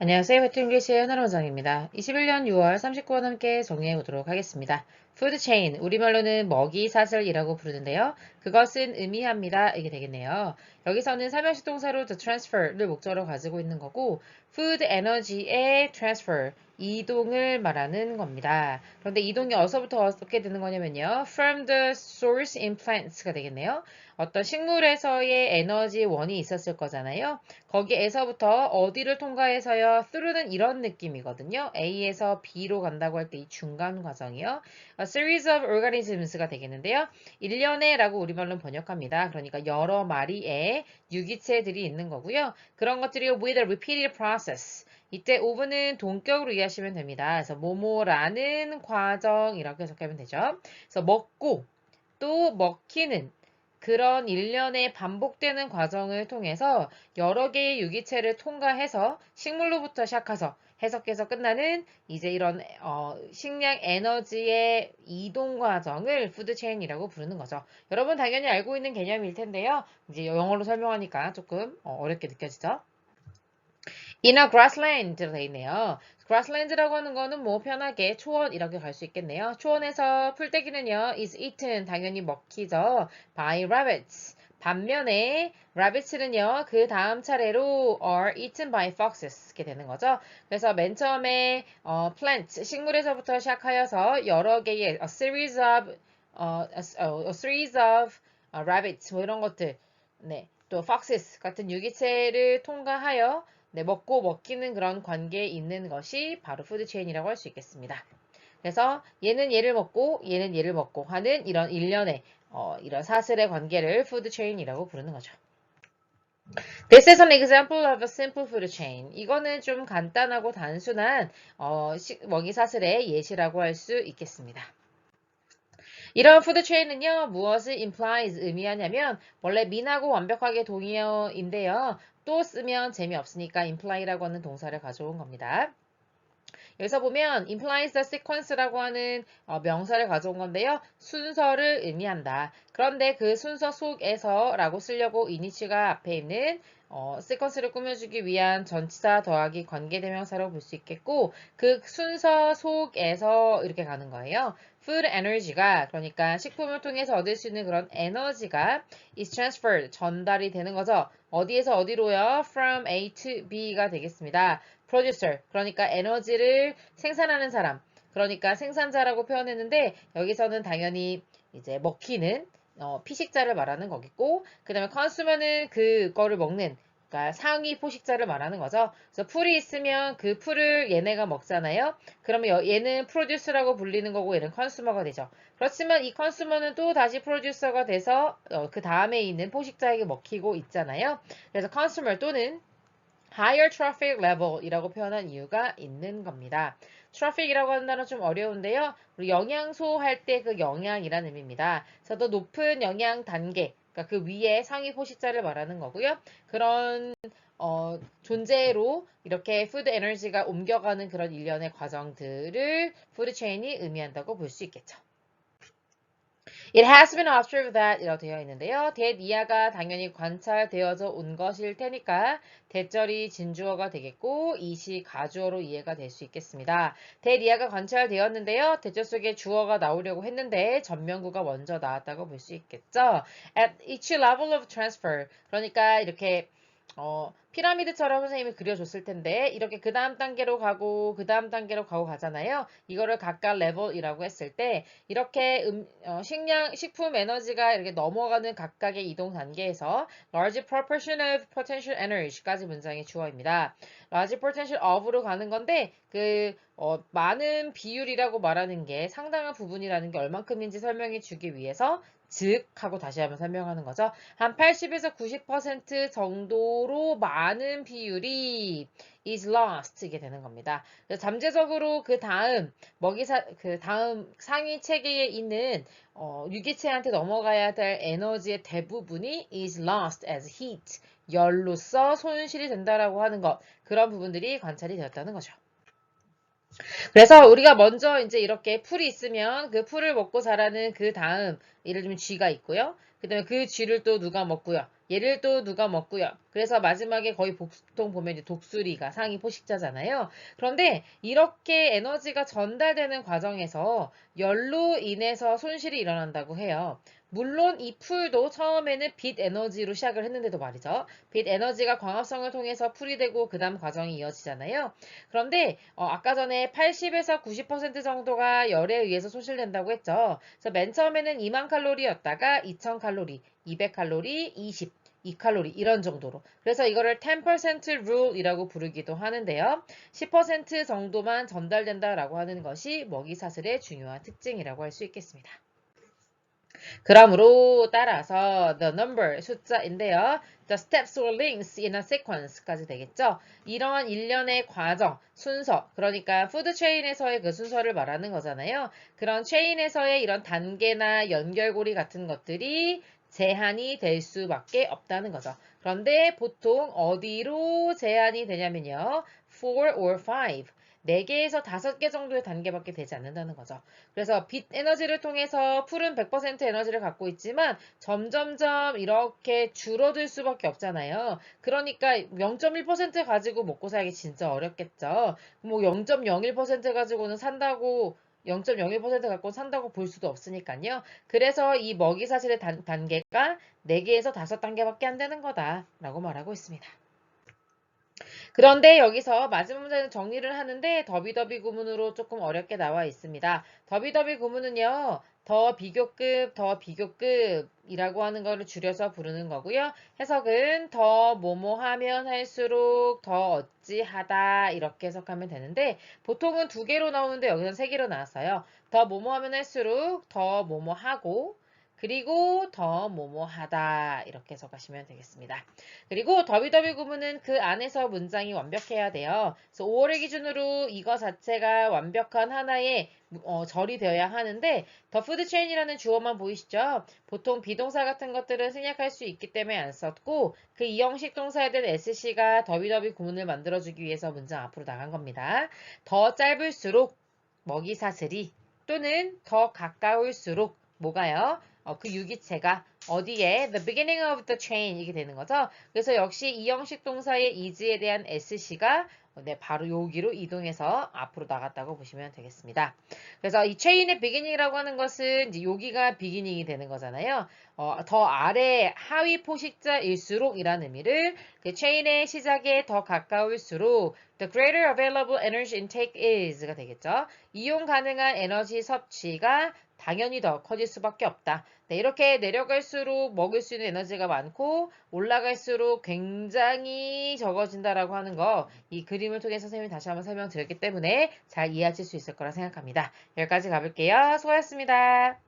안녕하세요. 배틀잉글리시의 하나원장입니다. 21년 6월 39원 함께 정리해 보도록 하겠습니다. 푸드 체인, 우리말로는 먹이 사슬이라고 부르는데요. 그것은 의미합니다. 이게 되겠네요. 여기서는 삼형식 동사로 the transfer를 목적으로 가지고 있는 거고 food energy의 transfer, 이동을 말하는 겁니다. 그런데 이동이 어디서부터 어떻게 되는 거냐면요. from the source in plants가 되겠네요. 어떤 식물에서의 에너지 원이 있었을 거잖아요. 거기에서부터 어디를 통과해서요? through는 이런 느낌이거든요. A에서 B로 간다고 할 때 이 중간 과정이요. A series of organisms가 되겠는데요. 일련의 라고 우리말로 번역합니다. 그러니까 여러 마리의 유기체들이 있는 거고요. 그런 것들이 with a repeated process. 이때 오브는 동격으로 이해하시면 됩니다. 그래서 뭐뭐라는 과정 이라고 해석하면 되죠. 그래서 먹고 또 먹히는 그런 일련의 반복되는 과정을 통해서 여러 개의 유기체를 통과해서 식물로부터 시작해서 해석해서 끝나는 이제 이런 어, 식량 에너지의 이동 과정을 푸드 체인이라고 부르는 거죠. 여러분 당연히 알고 있는 개념일 텐데요. 이제 영어로 설명하니까 조금 어, 어렵게 느껴지죠. In a grassland로 되어 있네요. grassland라고 하는 거는 뭐 편하게 초원이라고 갈수 있겠네요. 초원에서 풀떼기는요 is eaten 당연히 먹히죠. by rabbits. 반면에 rabbits는요 그 다음 차례로 are eaten by foxes 게 되는 거죠. 그래서 맨 처음에 어, plant 식물에서부터 시작하여서 여러 개의 a series of 어, a, a series of 어, rabbits 뭐 이런 것들 네. 또 foxes 같은 유기체를 통과하여 네, 먹고 먹히는 그런 관계에 있는 것이 바로 푸드체인이라고 할 수 있겠습니다. 그래서 얘는 얘를 먹고 얘는 얘를 먹고 하는 이런 일련의 어, 이런 사슬의 관계를 푸드체인이라고 부르는 거죠. This is an example of a simple food chain. 이거는 좀 간단하고 단순한 어, 식, 먹이 사슬의 예시라고 할 수 있겠습니다. 이런 푸드 체인은요, 무엇을 implies 의미하냐면, 원래 민하고 완벽하게 동의어인데요, 또 쓰면 재미없으니까 imply라고 하는 동사를 가져온 겁니다. 여기서 보면 implies the sequence라고 하는 어, 명사를 가져온 건데요. 순서를 의미한다. 그런데 그 순서 속에서 라고 쓰려고 이니치가 앞에 있는 어, sequence를 꾸며주기 위한 전치사 더하기 관계대명사로 볼 수 있겠고 그 순서 속에서 이렇게 가는 거예요. food energy가 그러니까 식품을 통해서 얻을 수 있는 그런 에너지가 is transferred 전달이 되는 거죠. 어디에서 어디로요? from A to B가 되겠습니다. Producer 그러니까 에너지를 생산하는 사람 그러니까 생산자라고 표현했는데 여기서는 당연히 이제 먹히는 어, 피식자를 말하는 거겠고 그 다음에 consumer는 그거를 먹는 그러니까 상위 포식자를 말하는 거죠. 그래서 풀이 있으면 그 풀을 얘네가 먹잖아요. 그러면 얘는 프로듀스라고 불리는 거고 얘는 컨슈머가 되죠. 그렇지만 이 컨슈머는 또 다시 프로듀서가 돼서 어, 그 다음에 있는 포식자에게 먹히고 있잖아요. 그래서 컨슈머 또는 higher traffic level이라고 표현한 이유가 있는 겁니다. traffic이라고 하는 단어 좀 어려운데요. 영양소 할 때 그 영양이라는 의미입니다. 그래서 더 높은 영양 단계, 그러니까 그 위에 상위 포식자를 말하는 거고요. 그런 어, 존재로 이렇게 푸드 에너지가 옮겨가는 그런 일련의 과정들을 푸드 체인이 의미한다고 볼 수 있겠죠. It has been observed that 이라고 되어 있는데요. that 이하가 당연히 관찰되어져 온 것일 테니까 대절이 진주어가 되겠고 이시 가주어로 이해가 될 수 있겠습니다. that 이하가 관찰되었는데요. 대절 속에 주어가 나오려고 했는데 전면구가 먼저 나왔다고 볼 수 있겠죠. At each level of transfer 그러니까 이렇게 어, 피라미드처럼 선생님이 그려줬을 텐데 이렇게 그 다음 단계로 가고 그 다음 단계로 가고 가잖아요. 이거를 각각 레벨이라고 했을 때 이렇게 음, 어, 식량 식품 에너지가 이렇게 넘어가는 각각의 이동 단계에서 large proportion of potential energy까지 문장의 주어입니다. large potential of로 가는 건데 그 어, 많은 비율이라고 말하는 게 상당한 부분이라는 게 얼만큼인지 설명해 주기 위해서 즉 하고 다시 한번 설명하는 거죠. 한 80에서 90% 정도로 많은 비율이 is lost 이게 되는 겁니다. 잠재적으로 그 다음 먹이사 그 다음 상위 체계에 있는 어, 유기체한테 넘어가야 될 에너지의 대부분이 is lost as heat 열로서 손실이 된다라고 하는 것 그런 부분들이 관찰이 되었다는 거죠. 그래서 우리가 먼저 이제 이렇게 풀이 있으면 그 풀을 먹고 자라는 그 다음 예를 들면 쥐가 있고요. 그 다음에 그 쥐를 또 누가 먹고요. 얘를 또 누가 먹고요. 그래서 마지막에 거의 보통 보면 이제 독수리가 상위 포식자잖아요. 그런데 이렇게 에너지가 전달되는 과정에서 열로 인해서 손실이 일어난다고 해요. 물론 이 풀도 처음에는 빛 에너지로 시작을 했는데도 말이죠. 빛 에너지가 광합성을 통해서 풀이 되고 그 다음 과정이 이어지잖아요. 그런데 어, 아까 전에 80에서 90% 정도가 열에 의해서 소실된다고 했죠. 그래서 맨 처음에는 2만 칼로리였다가 2000 칼로리, 200 칼로리, 20, 2칼로리 이런 정도로. 그래서 이거를 10% rule이라고 부르기도 하는데요. 10% 정도만 전달된다라고 하는 것이 먹이 사슬의 중요한 특징이라고 할 수 있겠습니다. 그러므로 따라서 the number 숫자인데요. the steps or links in a sequence까지 되겠죠. 이러한 일련의 과정, 순서, 그러니까 푸드 체인에서의 그 순서를 말하는 거잖아요. 그런 체인에서의 이런 단계나 연결고리 같은 것들이 제한이 될 수밖에 없다는 거죠. 그런데 보통 어디로 제한이 되냐면요. 4 or 5. 4개에서 5개 정도의 단계밖에 되지 않는다는 거죠. 그래서 빛 에너지를 통해서 풀은 100% 에너지를 갖고 있지만 점점점 이렇게 줄어들 수밖에 없잖아요. 그러니까 0.1% 가지고 먹고 살기 진짜 어렵겠죠. 뭐 0.01% 가지고는 산다고 0.01% 갖고 산다고 볼 수도 없으니까요. 그래서 이 먹이 사슬의 단, 단계가 4개에서 5단계밖에 안 되는 거다라고 말하고 있습니다. 그런데 여기서 마지막 문제는 정리를 하는데 더비더비 구문으로 조금 어렵게 나와 있습니다. 더비더비 구문은요. 더 비교급, 더 비교급이라고 하는 거를 줄여서 부르는 거고요. 해석은 더 뭐뭐 하면 할수록 더 어찌하다 이렇게 해석하면 되는데 보통은 두 개로 나오는데 여기서는 세 개로 나왔어요. 더 뭐뭐 하면 할수록 더 뭐뭐 하고 그리고 더 뭐뭐하다 이렇게 해석하시면 되겠습니다. 그리고 더비더비 구문은 그 안에서 문장이 완벽해야 돼요. 그래서 5월을 기준으로 이거 자체가 완벽한 하나의 어, 절이 되어야 하는데 더 푸드 체인이라는 주어만 보이시죠? 보통 비동사 같은 것들은 생략할 수 있기 때문에 안 썼고 그 이형식 동사에 대한 SC가 더비더비 구문을 만들어주기 위해서 문장 앞으로 나간 겁니다. 더 짧을수록 먹이 사슬이 또는 더 가까울수록 뭐가요? 어, 그 유기체가 어디에 the beginning of the chain 이게 되는 거죠. 그래서 역시 이 형식 동사의 is에 대한 sc가 네, 바로 여기로 이동해서 앞으로 나갔다고 보시면 되겠습니다. 그래서 이 체인의 beginning이라고 하는 것은 이제 여기가 beginning이 되는 거잖아요. 어, 더 아래 하위 포식자일수록 이라는 의미를 그 체인의 시작에 더 가까울수록 the greater available energy intake is가 되겠죠. 이용 가능한 에너지 섭취가 당연히 더 커질 수밖에 없다. 네, 이렇게 내려갈수록 먹을 수 있는 에너지가 많고 올라갈수록 굉장히 적어진다라고 하는 거 이 그림을 통해서 선생님이 다시 한번 설명드렸기 때문에 잘 이해하실 수 있을 거라 생각합니다. 여기까지 가볼게요. 수고하셨습니다.